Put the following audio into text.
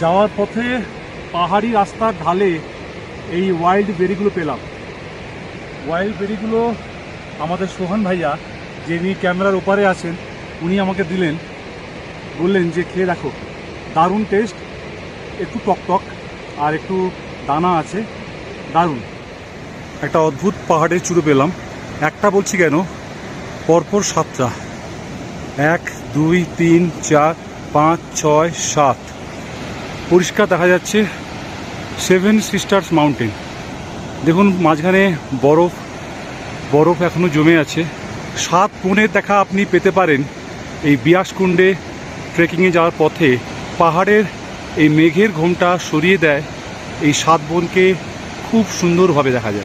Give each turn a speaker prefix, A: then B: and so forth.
A: যাওয়ার পথে পাহাড়ি রাস্তার ঢালে এই ওয়াইল্ড বেরিগুলো পেলাম। ওয়াইল্ড বেরিগুলো আমাদের সোহান ভাইয়া, যিনি ক্যামেরার ওপারে আছেন, উনি আমাকে দিলেন। বললেন যে, খেয়ে দেখো, দারুণ টেস্ট একটু টকটক আর একটু দানা আছে, দারুণ। একটা অদ্ভুত পাহাড়ের চূড়ো পেলাম। একটা বলছি কেন? পরপর সাতটা। এক, দুই, তিন, চার, পাঁচ, ছয়, সাত। পরিষ্কার দেখা যাচ্ছে সেভেন সিস্টার্স মাউন্টেন দেখুন, মাঝখানে বরফ বরফ এখনও জমে আছে। সাত বনের দেখা আপনি পেতে পারেন এই বিয়াসকুণ্ডে ট্রেকিংয়ে যাওয়ার পথে। পাহাড়ের এই মেঘের ঘোমটা সরিয়ে দেয়। এই সাত বোনকে খুব সুন্দরভাবে দেখা যায়।